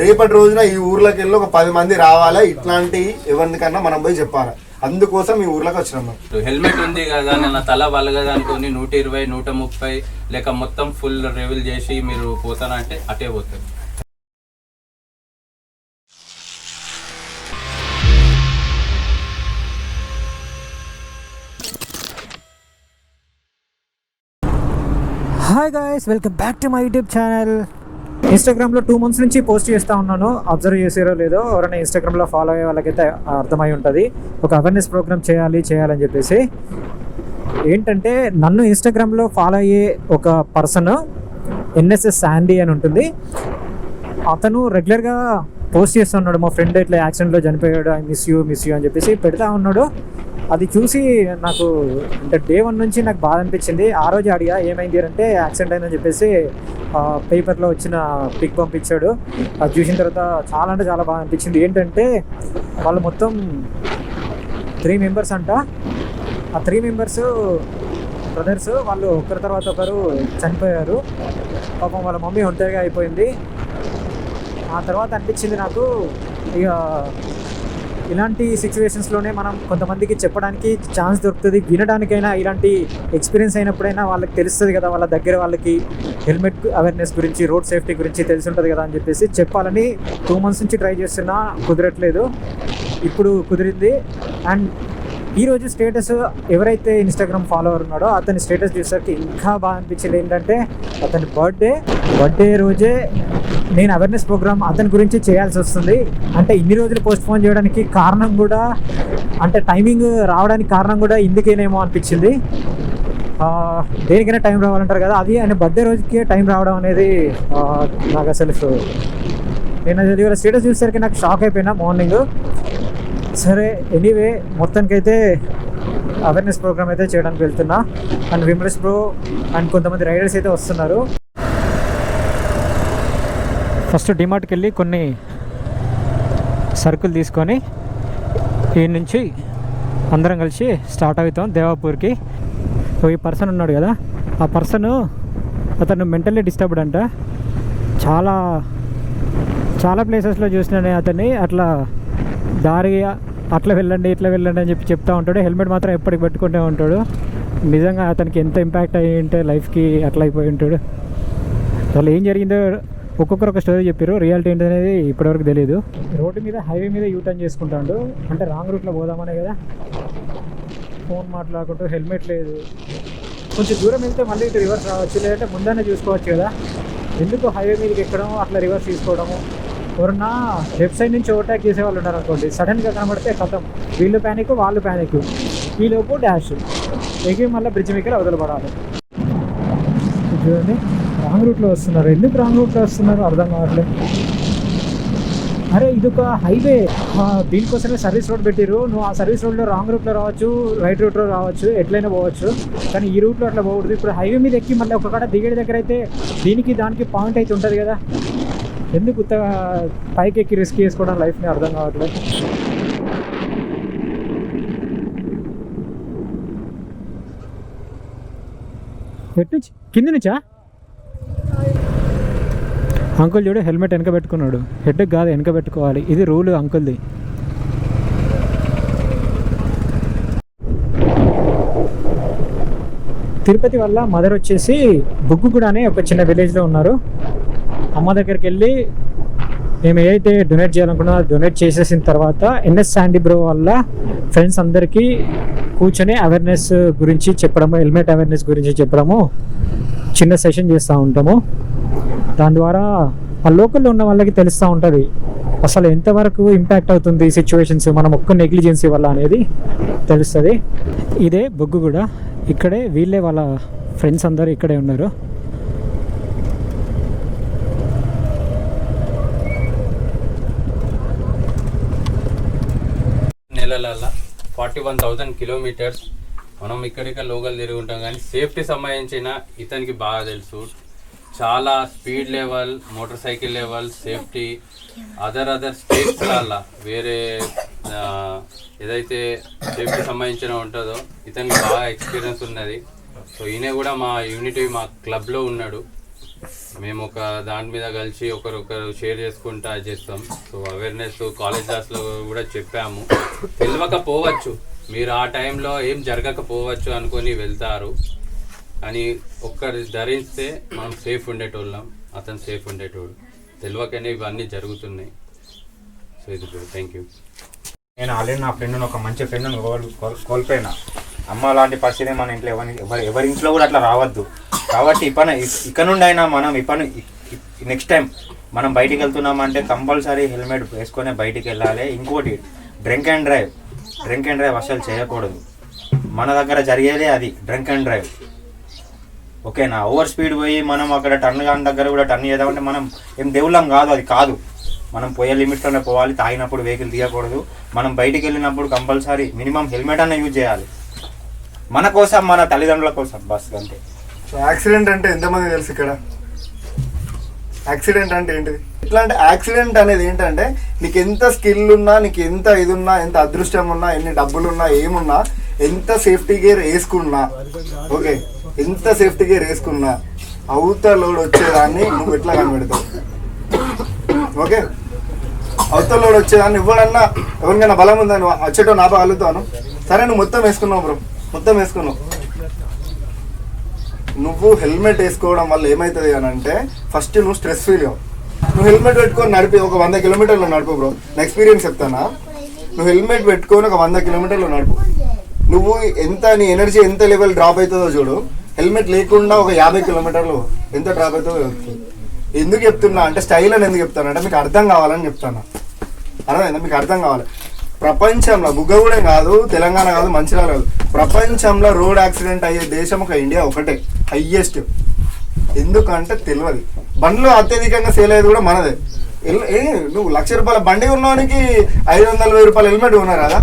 రేపటి రోజున ఈ ఊర్లోకి వెళ్ళి ఒక పది మంది రావాలా? ఇట్లాంటి ఎవరికన్నా మనం పోయి చెప్పాలి? అందుకోసం ఈ ఊర్లోకి వచ్చినాం మేము. హెల్మెట్ ఉంది కదా నేను తల వలగదు అనుకుని నూట ఇరవై నూట ముప్పై లేక మొత్తం ఫుల్ రివీల్ చేసి మీరు పోతానంటే అటే పోతారు. Hi guys welcome back to my YouTube channel ఇన్స్టాగ్రామ్లో టూ మంత్స్ నుంచి పోస్ట్ చేస్తూ ఉన్నాను. అబ్జర్వ్ చేసారో లేదో ఎవరైనా ఇన్స్టాగ్రామ్లో ఫాలో అయ్యే వాళ్ళకైతే అర్థమై ఉంటుంది. ఒక అవేర్నెస్ ప్రోగ్రామ్ చేయాలి చేయాలని చెప్పేసి. ఏంటంటే నన్ను ఇన్స్టాగ్రామ్లో ఫాలో అయ్యే ఒక పర్సన్ ఎన్ఎస్ఎస్ శాండీ అని ఉంటుంది. అతను రెగ్యులర్గా పోస్ట్ చేస్తున్నాడు మా ఫ్రెండ్ ఇట్లా యాక్సిడెంట్లో చనిపోయాడు. I miss you miss you అని చెప్పేసి పెడతా ఉన్నాడు. అది చూసి నాకు అంటే డే వన్ నుంచి నాకు బాధ అనిపించింది. ఆ రోజు అడిగా ఏమైంది? అంటే యాక్సిడెంట్ అయిందని చెప్పేసి పేపర్లో వచ్చిన పిక్ పంపించాడు. అది చూసిన తర్వాత చాలా అంటే చాలా బాగా అనిపించింది. ఏంటంటే వాళ్ళు మొత్తం త్రీ మెంబర్స్ అంట. ఆ త్రీ మెంబర్స్ బ్రదర్స్ వాళ్ళు ఒకరి తర్వాత ఒకరు చనిపోయారు. పాపం వాళ్ళ మమ్మీ ఒంటరిగా అయిపోయింది. ఆ తర్వాత అనిపించింది నాకు ఇక ఇలాంటి సిచ్యువేషన్స్లోనే మనం కొంతమందికి చెప్పడానికి ఛాన్స్ దొరుకుతుంది. వినడానికైనా ఇలాంటి ఎక్స్పీరియన్స్ అయినప్పుడైనా వాళ్ళకి తెలుస్తుంది కదా వాళ్ళ దగ్గర వాళ్ళకి. హెల్మెట్ అవేర్నెస్ గురించి రోడ్ సేఫ్టీ గురించి తెలిసి ఉంటుంది కదా అని చెప్పేసి చెప్పాలని టూ మంత్స్ నుంచి ట్రై చేస్తున్నా కుదరట్లేదు. ఇప్పుడు కుదిరింది. అండ్ ఈరోజు స్టేటస్ ఎవరైతే ఇన్స్టాగ్రామ్ ఫాలోవర్ ఉన్నాడో అతని స్టేటస్ చూసరికి ఇంకా బాగా అనిపించింది ఏంటంటే అతని బర్త్డే బర్త్డే రోజే నేను అవేర్నెస్ ప్రోగ్రామ్ అతని గురించి చేయాల్సి వస్తుంది. అంటే ఇన్ని రోజులు పోస్ట్ పోన్ చేయడానికి కారణం కూడా అంటే టైమింగ్ రావడానికి కారణం కూడా ఇందుకేనేమో అనిపించింది. దేనికైనా టైం రావాలంటారు కదా అది ఆయన బర్త్డే రోజుకే టైం రావడం అనేది నాకు అసలు నేను అది ఇవాళ స్టేటస్ చూసేసరికి నాకు షాక్ అయిపోయినా మార్నింగ్ సరే ఎనీవే మొత్తానికైతే అవేర్నెస్ ప్రోగ్రామ్ అయితే చేయడానికి వెళ్తున్నా. అండ్ విమర్స్ ప్రో అండ్ కొంతమంది రైడర్స్ అయితే వస్తున్నారు. ఫస్ట్ డిమార్ట్కి వెళ్ళి కొన్ని సరుకులు తీసుకొని ఈ నుంచి అందరం కలిసి స్టార్ట్ అవుతాం దేవాపూర్కి. సో ఈ పర్సన్ ఉన్నాడు కదా. ఆ పర్సన్ అతను మెంటల్లీ డిస్టర్బ్డ్ అంట. చాలా చాలా ప్లేసెస్లో చూసినాను అతన్ని. అట్లా దారి అట్లా వెళ్ళండి ఇట్లా వెళ్ళండి అని చెప్పి చెప్తా ఉంటాడు. హెల్మెట్ మాత్రం ఎప్పటికి పెట్టుకుంటూ ఉంటాడు. నిజంగా అతనికి ఎంత ఇంపాక్ట్ అయ్యి ఉంటే లైఫ్కి అట్లా అయిపోయి ఉంటాడు. అసలు ఏం జరిగిందో ఒక్కొక్కరు ఒక స్టోరీ చెప్పారు. రియాలిటీ ఏంటి అనేది ఇప్పటివరకు తెలియదు రోడ్డు మీద హైవే మీద యూటర్న్ చేసుకుంటాడు. అంటే రాంగ్ రూట్లో పోదామనే కదా. ఫోన్ మాట్లాడుకుంటూ హెల్మెట్ లేదు. కొంచెం దూరం వెళ్తే మళ్ళీ ఇటు రివర్స్ రావచ్చు లేదంటే ముందనే చూసుకోవచ్చు కదా. ఎందుకు హైవే మీదకి ఎక్కడము అట్లా రివర్స్ తీసుకోవడము? ఎవరన్నా లెఫ్ట్ సైడ్ నుంచి ఓవర్టేక్ చేసే వాళ్ళు ఉన్నారు అనుకోండి సడన్గా కనబడితే కథం. వీళ్ళు ప్యానిక్ వాళ్ళు ప్యానిక్ ఈలోపు డాష్ ఎగి మళ్ళీ బ్రిడ్జ్ మీద వదలబడాలి చూడండి రాంగ్ రూట్లో వస్తున్నారు. ఎందుకు రాంగ్ రూట్లో వస్తున్నారు? అర్థం కావట్లేదు. అరే ఇది ఒక హైవే దీనికోసమే సర్వీస్ రోడ్ పెట్టిరు నువ్వు ఆ సర్వీస్ రోడ్లో రాంగ్ రూట్లో రావచ్చు రైట్ రూట్లో రావచ్చు ఎట్లయినా పోవచ్చు. కానీ ఈ రూట్లో అట్లా పోకూడదు. ఇప్పుడు హైవే మీద ఎక్కి మళ్ళీ ఒక కాడ దిగేటి దగ్గర అయితే దీనికి దానికి పాయింట్ అయితే ఉంటుంది కదా. ఎందుకు పైకి ఎక్కి రిస్క్ చేసుకోవడం లైఫ్ని అర్థం కావట్లేదు. ఎట్టు కింద నుంచా? అంకుల్ చూడు హెల్మెట్ వెనక పెట్టుకున్నాడు. హెడ్ కాదు వెనక పెట్టుకోవాలి. ఇది రూల్ అంకుల్ది. తిరుపతి వల్ల మదర్ వచ్చేసి బుగ్గుగూడ అనే ఒక చిన్న విలేజ్లో ఉన్నారు. అమ్మ దగ్గరికి వెళ్ళి మేము ఏదైతే డొనేట్ చేయాలనుకున్నా డొనేట్ చేసేసిన తర్వాత ఎన్ఎస్ శాండీ బ్రో వల్ల ఫ్రెండ్స్ అందరికీ కూర్చొని అవేర్నెస్ గురించి చెప్పడము హెల్మెట్ అవేర్నెస్ గురించి చెప్పడము చిన్న సెషన్ చేస్తూ ఉంటాము. దాని ద్వారా ఆ లోకల్లో ఉన్న వాళ్ళకి తెలుస్తూ ఉంటుంది. అసలు ఎంతవరకు ఇంపాక్ట్ అవుతుంది సిచ్యువేషన్స్ మనం ఒక్క నెగ్లిజెన్సీ వల్ల అనేది తెలుస్తుంది. ఇదే బొగ్గు కూడా ఇక్కడే వీళ్ళే వాళ్ళ ఫ్రెండ్స్ అందరూ ఇక్కడే ఉన్నారు. నెలల ఫార్టీ వన్ థౌజండ్ కిలోమీటర్స్ మనం ఇక్కడిక్కడ లోకల్ తిరుగుంటాం కానీ సేఫ్టీ సంబంధించిన ఇతనికి బాగా తెలుసు. చాలా speed level motorcycle level safety other other స్టేట్స్లల్లా వేరే ఏదైతే సేఫ్టీ సంబంధించిన ఉంటుందో ఇతనికి బాగా ఎక్స్పీరియన్స్ ఉన్నది. సో ఈయన కూడా మా యూనిటీ మా క్లబ్లో ఉన్నాడు. మేము ఒక దాని మీద కలిసి ఒకరొకరు షేర్ చేసుకుంటా చేస్తాం. సో అవేర్నెస్ కాలేజ్ క్లాస్లో కూడా చెప్పాము. తెలియకపోవచ్చు మీరు ఆ టైంలో ఏం జరగకపోవచ్చు అనుకొని వెళ్తారు. అని ఒక్కటి ధరిస్తే మనం సేఫ్ ఉండేటోళ్ళం అతను సేఫ్ ఉండేటోడు. తెలియకనే ఇవన్నీ జరుగుతున్నాయి. సో ఇది థ్యాంక్ యూ నేను ఆల్రెడీ నా ఫ్రెండ్ని ఒక మంచి ఫ్రెండ్ను కోల్పోయినా. అమ్మ లాంటి పరిస్థితి మన ఇంట్లో ఎవరి ఎవరి ఎవరి ఇంట్లో కూడా అట్లా రావద్దు. కాబట్టి ఇప్పన ఇక నుండి అయినా మనం ఇప్పని నెక్స్ట్ టైం మనం బయటికి వెళ్తున్నామంటే కంపల్సరీ హెల్మెట్ వేసుకొని బయటికి వెళ్ళాలి. ఇంకోటి drink and drive. Drink and drive అసలు చేయకూడదు. మన దగ్గర జరిగేదే అది డ్రింక్ అండ్ డ్రైవ్. ఓకేనా ఓవర్ స్పీడ్ పోయి మనం అక్కడ టర్న్ కాని దగ్గర కూడా టర్న్ చేద్దామంటే మనం ఏం దేవుళ్ళం కాదు అది కాదు. మనం పోయే లిమిట్లోనే పోవాలి తాగినప్పుడు వెహికల్ తీయకూడదు. మనం బయటికి వెళ్ళినప్పుడు కంపల్సరీ మినిమం హెల్మెట్ అన్న యూజ్ చేయాలి. మన కోసం మన తల్లిదండ్రుల కోసం బస్ అంతే. సో యాక్సిడెంట్ అంటే ఎంతమంది తెలుసు ఇక్కడ? యాక్సిడెంట్ అంటే ఏంటిది? ఎట్లా అంటే యాక్సిడెంట్ అనేది ఏంటంటే నీకు ఎంత స్కిల్ ఉన్నా నీకు ఎంత ఇది ఉన్నా ఎంత అదృష్టం ఉన్నా ఎన్ని డబ్బులు ఉన్నా ఏమున్నా ఎంత సేఫ్టీ గేర్ వేసుకున్నా ఓకే? ఎంత సేఫ్టీ గేర్ వేసుకున్నా లోడ్ వచ్చేదాన్ని నువ్వు ఎట్లా కనిపెడతావు? ఓకే? అవతల లోడ్ వచ్చేదాన్ని ఇవ్వడన్నా ఎవరికైనా బలం ఉందని వచ్చేటో నాపగలుగుతాను సరే నువ్వు మొత్తం వేసుకున్నావు బ్రో. మొత్తం వేసుకున్నావు. నువ్వు హెల్మెట్ వేసుకోవడం వల్ల ఏమవుతుంది అని అంటే ఫస్ట్ నువ్వు స్ట్రెస్ ఫీల్ అవ్వు నువ్వు హెల్మెట్ పెట్టుకొని నడిపి ఒక వంద కిలోమీటర్లు నడుపు బ్రో. నా ఎక్స్పీరియన్స్ చెప్తానా? నువ్వు హెల్మెట్ పెట్టుకొని ఒక వంద కిలోమీటర్లు నడుపు. నువ్వు ఎంత నీ ఎనర్జీ ఎంత లెవెల్ డ్రాప్ అవుతుందో చూడు. హెల్మెట్ లేకుండా ఒక యాభై కిలోమీటర్లు ఎంత డ్రాప్ అవుతుందో ఎందుకు చెప్తున్నా అంటే స్టైల్ అని ఎందుకు చెప్తాను? అంటే మీకు అర్థం కావాలని చెప్తాను. అర్థమైందా? మీకు అర్థం కావాలి. ప్రపంచంలో బుగ్గగూడెం కాదు తెలంగాణ కాదు మంచిర్యాల కాదు. ప్రపంచంలో రోడ్ యాక్సిడెంట్ అయ్యే దేశం ఒక ఇండియా ఒకటే హయ్యెస్ట్ ఎందుకంటే తెలియదు. బండ్లు అత్యధికంగా సేల్ అయ్యేది కూడా మనదే. ఏ నువ్వు లక్ష రూపాయల బండి ఉన్నవానికి ఐదు వందల వెయ్యి రూపాయల హెల్మెట్ ఉన్నారు కదా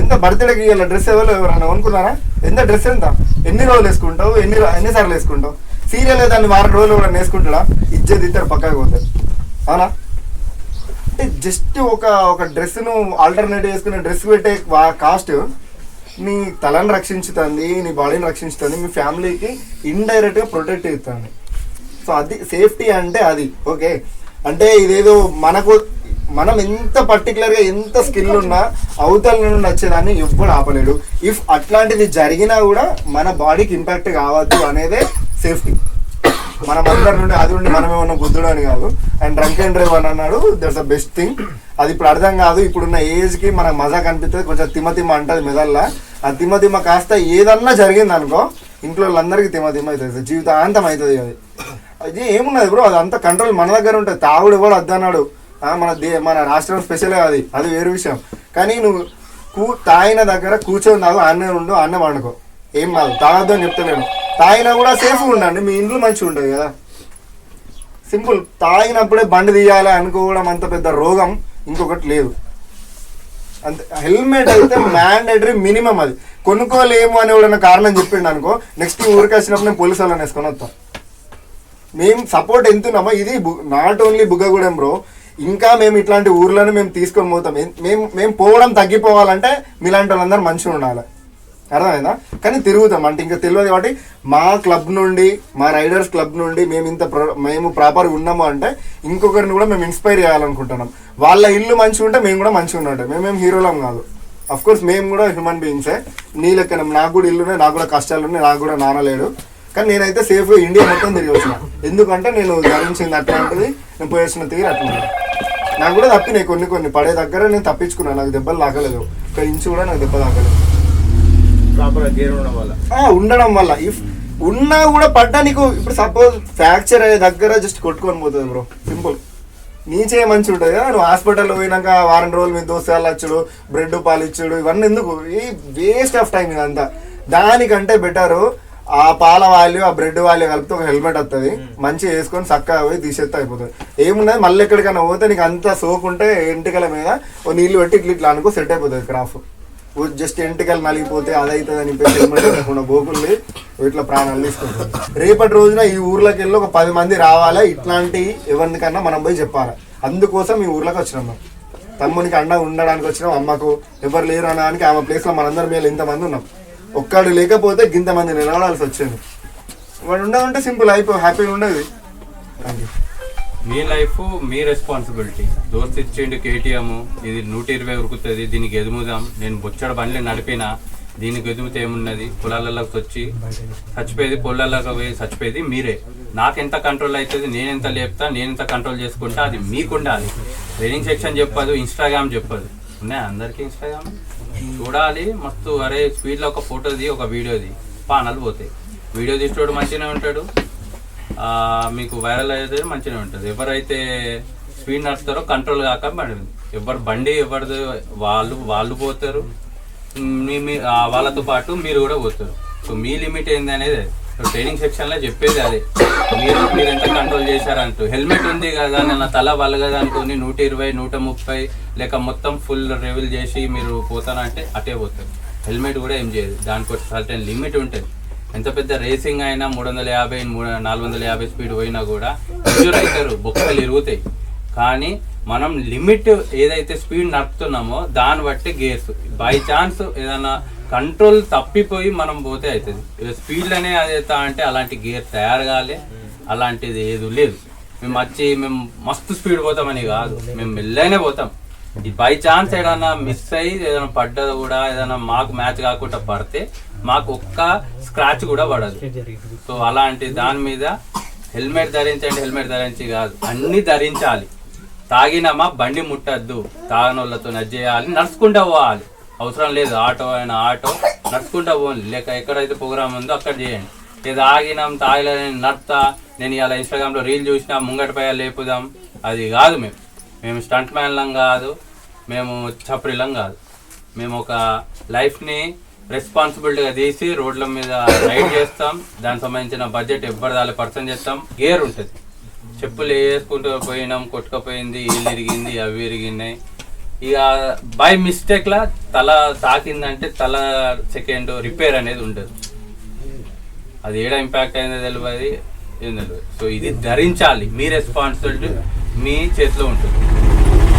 ఎంత బర్త్డేకి ఇవ్వాలి డ్రెస్ ఎవరు ఎవరన్నా అనుకున్నారా ఎంత డ్రెస్ ఎంత? ఎన్ని రోజులు వేసుకుంటావు? ఎన్ని ఎన్నిసార్లు వేసుకుంటావు? సీరియల్ దాన్ని వారం రోజులు కూడా వేసుకుంటాడా? ఇజ్జత్ ఇద్దరు పక్కకు పోతారు అవునా? అంటే జస్ట్ ఒక ఒక డ్రెస్ను ఆల్టర్నేటివ్ వేసుకునే డ్రెస్ పెట్టే కాస్ట్ నీ తలను రక్షించుతుంది నీ బాడీని రక్షించుతుంది మీ ఫ్యామిలీకి ఇండైరెక్ట్గా ప్రొటెక్ట్ అవుతుంది సో అది సేఫ్టీ అంటే అది ఓకే అంటే ఇదేదో మనకు మనం ఎంత పర్టికులర్గా ఎంత స్కిల్ ఉన్నా అవతల నుండి వచ్చేదాన్ని ఎప్పుడు ఆపలేడు. ఇఫ్ అట్లాంటిది జరిగినా కూడా మన బాడీకి ఇంపాక్ట్ కావద్దు అనేదే సేఫ్టీ మనం అందరి నుండి అది ఉండి మనమే ఉన్న బుద్ధుడు అని కాదు. అండ్ డ్రంక్ అండ్ డ్రైవ్ అని అన్నాడు దట్స్ ద బెస్ట్ థింగ్ అది ఇప్పుడు అర్థం కాదు ఇప్పుడున్న ఏజ్కి మనకు మజా కనిపిస్తుంది కొంచెం తిమ్మతిమ్మ తిమ్మ అంటది మెదల్లా ఆ తిమ్మ తిమ్మ కాస్త ఏదన్నా జరిగింది అనుకో ఇంట్లో వాళ్ళందరికీ తిమ్మతిమ్మ తిమ్మ అవుతుంది జీవితాంతం అవుతుంది అది. అది ఏమున్నది బ్రో అది అంత కంట్రోల్ మన దగ్గర ఉంటుంది తాగుడు ఎవడు వద్దన్నాడు. మన దే మన రాష్ట్రం స్పెషల్ అది అది వేరు విషయం. కానీ నువ్వు కూ తాగిన దగ్గర కూర్చొని తాగు అన్నం ఉండు అన్నం వండుకో. ఏం కాదు తాగద్దు అని చెప్తలేను. తాగినా కూడా సేఫ్గా ఉండండి మీ ఇంట్లో మంచిగా ఉంటుంది కదా. సింపుల్ తాగినప్పుడే బండి తీయాలి అనుకోవడం అంత పెద్ద రోగం ఇంకొకటి లేదు. అంతే హెల్మెట్ అయితే మ్యాండేటరీ మినిమం అది. కొనుక్కోలేము అని ఎవడన్నా కారణం చెప్పిండు అనుకో నెక్స్ట్ ఊరికి వచ్చినప్పుడు నేను పోలీసు వాళ్ళని వేసుకొని వస్తాను మేము సపోర్ట్ ఎంతున్నామో? ఇది నాట్ ఓన్లీ బుగ్గగూడెం బ్రో. ఇంకా మేము ఇట్లాంటి ఊర్లను మేము తీసుకొని పోతాం. మేము మేము పోవడం తగ్గిపోవాలంటే మీలాంటి వాళ్ళందరూ మంచిగా ఉండాలి. అర్థమైందా? కానీ తిరుగుతాం. అంటే ఇంకా తెలియదు కాబట్టి మా క్లబ్ నుండి మా రైడర్స్ క్లబ్ నుండి మేము ఇంత మేము ప్రాపర్గా ఉన్నాము అంటే ఇంకొకరిని కూడా మేము ఇన్స్పైర్ చేయాలనుకుంటున్నాం. వాళ్ళ ఇల్లు మంచిగా ఉంటే మేము కూడా మంచిగా ఉన్నట్టే. మేమేం హీరోలం కాదు. అఫ్ కోర్స్ మేము కూడా హ్యూమన్ బీయింగ్సే నీ లెక్కన నాకు కూడా ఇల్లునే నాకు కూడా కష్టాలు ఉన్నాయి నాకు కూడా నాన్న లేడు. కానీ నేనైతే సేఫ్గా ఇండియా మొత్తం తిరిగి వచ్చిన. ఎందుకంటే నేను ధరించింది అట్లాంటిది నేను పోయేసిన తీరు అట్లా నాకు కూడా తప్పినాయి కొన్ని కొన్ని. పడే దగ్గర నేను తప్పించుకున్నాను నాకు దెబ్బలు తాకలేదు. ఒక ఇంచు కూడా నాకు దెబ్బ తాకలేదు. ప్రాపర్ గేర్ ఉండడం వల్ల? ఉండడం వల్ల. ఇఫ్ ఉన్నా కూడా పడ్డా నీకు ఇప్పుడు సపోజ్ ఫ్రాక్చర్ అయ్యే దగ్గర జస్ట్ కొట్టుకొని పోతుంది బ్రో. సింపుల్. నీచే మంచి ఉంటుంది కదా. నువ్వు హాస్పిటల్లో పోయినాక వారం రోజులు మీ దోస్తాలు వచ్చుడు బ్రెడ్ పాలు ఇచ్చుడు ఇవన్నీ ఎందుకు? ఈ వేస్ట్ ఆఫ్ టైం ఇదంతా. దానికంటే బెటరు ఆ పాల వాల్యూ ఆ బ్రెడ్ వాల్యూ కలిపితే ఒక హెల్మెట్ వస్తుంది మంచిగా వేసుకొని చక్కగా పోయి తీసేస్తే అయిపోతుంది. ఏమున్నది? మళ్ళీ ఎక్కడికైనా పోతే నీకు అంత సోకుంటే ఎంటికల మీద ఓ నీళ్ళు పెట్టి ఇట్లా ఇట్లా అనుకో సెట్ అయిపోతుంది క్రాఫ్. జస్ట్ ఎంటికలు నలిగిపోతే అదైతుంది అని చెప్పి హెల్మెట్ లేకుండా గోకుల్ని ఇట్లా ప్రాణాలు తీసుకుంటారు. రేపటి రోజున ఈ ఊర్లోకి వెళ్ళి ఒక పది మంది రావాలి? ఇట్లాంటి ఎవరికన్నా మనం పోయి చెప్పాలి? అందుకోసం ఈ ఊర్లోకి వచ్చినాం మనం. తమ్మునికి అండ ఉండడానికి వచ్చినాం అమ్మకు ఎవరు లేరు అనడానికి ఆమె ప్లేస్లో మనందరం మేము ఇంతమంది ఉన్నాం. ఒక్కడు లేకపోతే గింతమంది నిలబడాల్సి వచ్చేది. వాడు ఉండదంటే సింపుల్ అయిపో హ్యాపీగా ఉండదు. మీ లైఫ్ మీ రెస్పాన్సిబిలిటీ. దోస్త్ ఇచ్చిండు కేటీఎం ఇది నూట ఇరవై ఉరుకుతుంది దీనికి ఎదుముదాం. నేను బొచ్చడ బండ్లు నడిపినా దీనికి ఎదుగుతే ఏమున్నది? పొలాలలోకి వచ్చి చచ్చిపోయేది పొలాలకు పోయి చచ్చిపోయేది మీరే. నాకెంత కంట్రోల్ అవుతుంది నేను ఎంత లేపుతా నేను కంట్రోల్ చేసుకుంటా అది మీకు ఉండాలి ట్రైనింగ్ సెక్షన్ చెప్పదు ఇన్స్టాగ్రామ్ చెప్పదు. ఉన్నాయా అందరికీ ఇన్స్టాగ్రామ్ చూడాలి మస్తు అరే స్పీడ్లో ఒక ఫోటోది ఒక వీడియోది. పానాలు పోతాయి వీడియో తీసేవాడు మంచిగానే ఉంటాడు. మీకు వైరల్ అయితే మంచిగా ఉంటుంది. ఎవరైతే స్పీడ్ నడుస్తారో కంట్రోల్ కాక బండి ఎవరు బండి ఎవరిది వాళ్ళు వాళ్ళు పోతారు. మీ మీ వాళ్ళతో పాటు మీరు కూడా పోతారు. సో మీ లిమిట్ ఏంది అనేది ట్రైనింగ్ సెక్షన్లో చెప్పేది అదే. మీరు మీరు ఎంత కంట్రోల్ చేశారంటూ. హెల్మెట్ ఉంది కదా నా తల వలగదు అనుకుని నూట ఇరవై నూట ముప్పై లేక మొత్తం ఫుల్ రెవెల్ చేసి మీరు పోతానంటే అటే పోతారు. హెల్మెట్ కూడా ఏం చేయదు. దానికి ఒక సర్టెన్ లిమిట్ ఉంటుంది. ఎంత పెద్ద రేసింగ్ అయినా మూడు వందల యాభై మూడు నాలుగు వందల యాభై స్పీడ్ పోయినా కూడా ఇంజూర్ అవుతారు. బొక్కలు ఇరుగుతాయి. కానీ మనం లిమిట్ ఏదైతే స్పీడ్ నడుపుతున్నామో దాన్ని బట్టి గేర్స్ బై ఛాన్స్ ఏదైనా కంట్రోల్ తప్పిపోయి మనం పోతే అవుతుంది స్పీడ్లోనే అవుతా అంటే అలాంటి గేర్ తయారు కాలే. అలాంటిది ఏది లేదు. మేము వచ్చి మేము మస్తు స్పీడ్ పోతామని కాదు. మేము మెల్లనే పోతాం. ఈ బై ఛాన్స్ ఏదైనా మిస్ అయ్యి ఏదైనా పడ్డది కూడా ఏదైనా మాకు మ్యాచ్ కాకుండా పడితే మాకు ఒక్క స్క్రాచ్ కూడా పడదు. సో అలాంటి దాని మీద హెల్మెట్ ధరించండి హెల్మెట్ ధరించి కాదు. అన్ని ధరించాలి. తాగినామా బండి ముట్టద్దు. తాగనోళ్ళతో నచ్చేయాలి నడుచుకుంటూ పోవాలి. అవసరం లేదు ఆటో అయినా ఆటో. నడుచుకుంటా పోండి. లేక ఎక్కడైతే ప్రోగ్రామ్ ఉందో అక్కడ చేయండి. లేదా ఆగినాం తాగలేదని నడతా నేను ఇలా ఇన్స్టాగ్రామ్లో రీల్ చూసినా ముంగటిపై లేపుదాం. అది కాదు మేము. మేము స్టంట్ మ్యాన్లం కాదు. మేము చప్రిలం కాదు. మేము ఒక లైఫ్ని రెస్పాన్సిబిలిటీగా తీసి రోడ్ల మీద రైడ్ చేస్తాం. దానికి సంబంధించిన బడ్జెట్ ఎవ్వరి దాని పర్సన్ చేస్తాం. గేర్ ఉంటుంది. చెప్పులు వేసుకుంటూ పోయినాం కొట్టుకపోయింది ఇల్లు ఇరిగింది అవి ఇరిగినాయి. ఇక బై మిస్టేక్లా తల తాకిందంటే తల సెకండ్ రిపేర్ అనేది ఉండదు. అది ఏడ ఇంపాక్ట్ అయిందో తెలియదు ఏం తెలియదు సో ఇది ధరించాలి. మీ రెస్పాన్సిబిలిటీ మీ చేతిలో ఉంటుంది.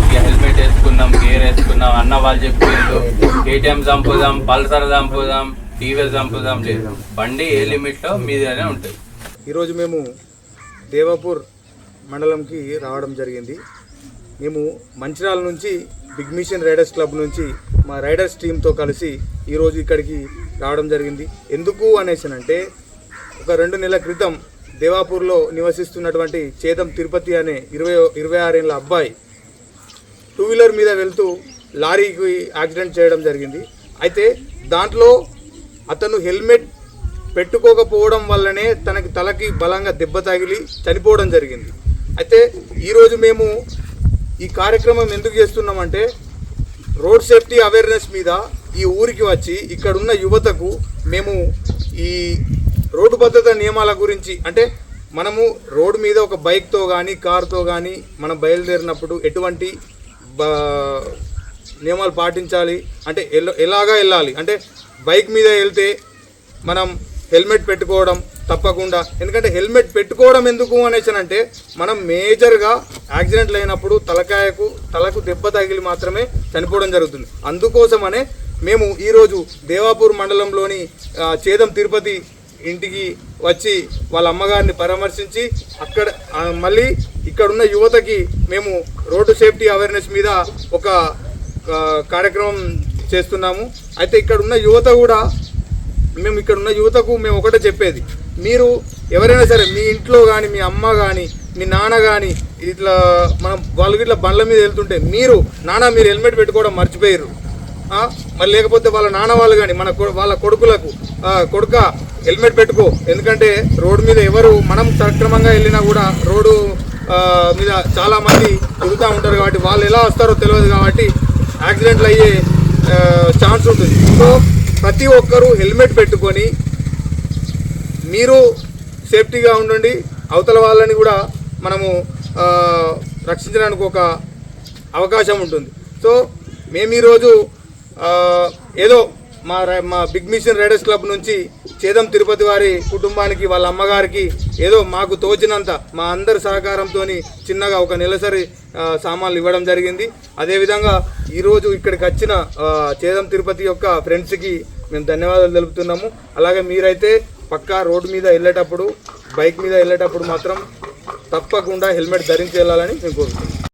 ఇక హెల్మెట్ వేసుకున్నాం గేర్ వేసుకున్నాం అన్న వాళ్ళు చెప్పిండు కేటీఎం చంపుదాం పల్సర్ చంపుదాం టీవీ చంపుదాం లేదు. బండి ఏ లిమిట్లో మీదనే ఉంటుంది. ఈరోజు మేము దేవాపూర్ మండలంకి రావడం జరిగింది. మేము మంచిర్యాల నుంచి బిగ్ మిషన్ రైడర్స్ క్లబ్ నుంచి మా రైడర్స్ టీంతో కలిసి ఈరోజు ఇక్కడికి రావడం జరిగింది. ఎందుకు అనేసానంటే ఒక రెండు నెలల క్రితం దేవాపూర్లో నివసిస్తున్నటువంటి చేతం తిరుపతి అనే ఇరవై ఇరవై ఆరేళ్ళ అబ్బాయి టూ వీలర్ మీద వెళ్తూ లారీకి యాక్సిడెంట్ చేయడం జరిగింది. అయితే దాంట్లో అతను హెల్మెట్ పెట్టుకోకపోవడం వల్లనే తనకి తలకి బలంగా దెబ్బ తగిలి చనిపోవడం జరిగింది. అయితే ఈరోజు మేము ఈ కార్యక్రమం ఎందుకు చేస్తున్నామంటే రోడ్ సేఫ్టీ అవేర్నెస్ మీద ఈ ఊరికి వచ్చి ఇక్కడున్న యువతకు మేము ఈ రోడ్డు భద్రత నియమాల గురించి అంటే మనము రోడ్డు మీద ఒక బైక్తో కానీ కార్తో కానీ మనం బయలుదేరినప్పుడు ఎటువంటి నియమాలు పాటించాలి? అంటే ఎలాగా వెళ్ళాలి? అంటే బైక్ మీద వెళ్తే మనం హెల్మెట్ పెట్టుకోవడం తప్పకుండా. ఎందుకంటే హెల్మెట్ పెట్టుకోవడం ఎందుకు అనేసానంటే మనం మేజర్గా యాక్సిడెంట్లు అయినప్పుడు తలకాయకు తలకు దెబ్బ తగిలి మాత్రమే చనిపోవడం జరుగుతుంది. అందుకోసమనే మేము ఈరోజు దేవాపూర్ మండలంలోని చేదం తిరుపతి ఇంటికి వచ్చి వాళ్ళ అమ్మగారిని పరామర్శించి అక్కడ మళ్ళీ ఇక్కడున్న యువతకి మేము రోడ్డు సేఫ్టీ అవేర్నెస్ మీద ఒక కార్యక్రమం చేస్తున్నాము. అయితే ఇక్కడ ఉన్న యువత కూడా మేము ఇక్కడ ఉన్న యువతకు మేము ఒకటే చెప్పేది. మీరు ఎవరైనా సరే మీ ఇంట్లో కానీ మీ అమ్మ కానీ మీ నాన్న కానీ ఇట్లా మనం వాళ్ళు ఇట్లా బండ్ల మీద వెళ్తుంటే మీరు నాన్న మీరు హెల్మెట్ పెట్టుకోవడం మర్చిపోయారు మరి లేకపోతే వాళ్ళ నాన్న వాళ్ళు కానీ మన కొ- వాళ్ళ కొడుకులకు కొడుక హెల్మెట్ పెట్టుకో. ఎందుకంటే రోడ్డు మీద ఎవరు మనం సక్రమంగా వెళ్ళినా కూడా రోడ్డు మీద చాలామంది తిరుగుతూ ఉంటారు కాబట్టి వాళ్ళు ఎలా వస్తారో తెలియదు కాబట్టి యాక్సిడెంట్లు అయ్యే ఛాన్స్ ఉంటుంది. సో ప్రతి ఒక్కరూ హెల్మెట్ పెట్టుకొని మీరు సేఫ్టీగా ఉండండి. అవతల వాళ్ళని కూడా మనము రక్షించడానికి ఒక అవకాశం ఉంటుంది. సో మేము ఈరోజు ఏదో మా మా బిగ్ మిషన్ రైడర్స్ క్లబ్ నుంచి చేదం తిరుపతి వారి కుటుంబానికి వాళ్ళ అమ్మగారికి ఏదో మాకు తోచినంత మా అందరి సహకారంతో చిన్నగా ఒక నెలసరి సామాన్లు ఇవ్వడం జరిగింది. అదేవిధంగా ఈరోజు ఇక్కడికి వచ్చిన చేదం తిరుపతి యొక్క ఫ్రెండ్స్కి మేము ధన్యవాదాలు తెలుపుతున్నాము. అలాగే మీరైతే పక్కా రోడ్డు మీద వెళ్ళేటప్పుడు బైక్ మీద వెళ్ళేటప్పుడు మాత్రం తప్పకుండా హెల్మెట్ ధరించి వెళ్ళాలని నేను కోరుతున్నాను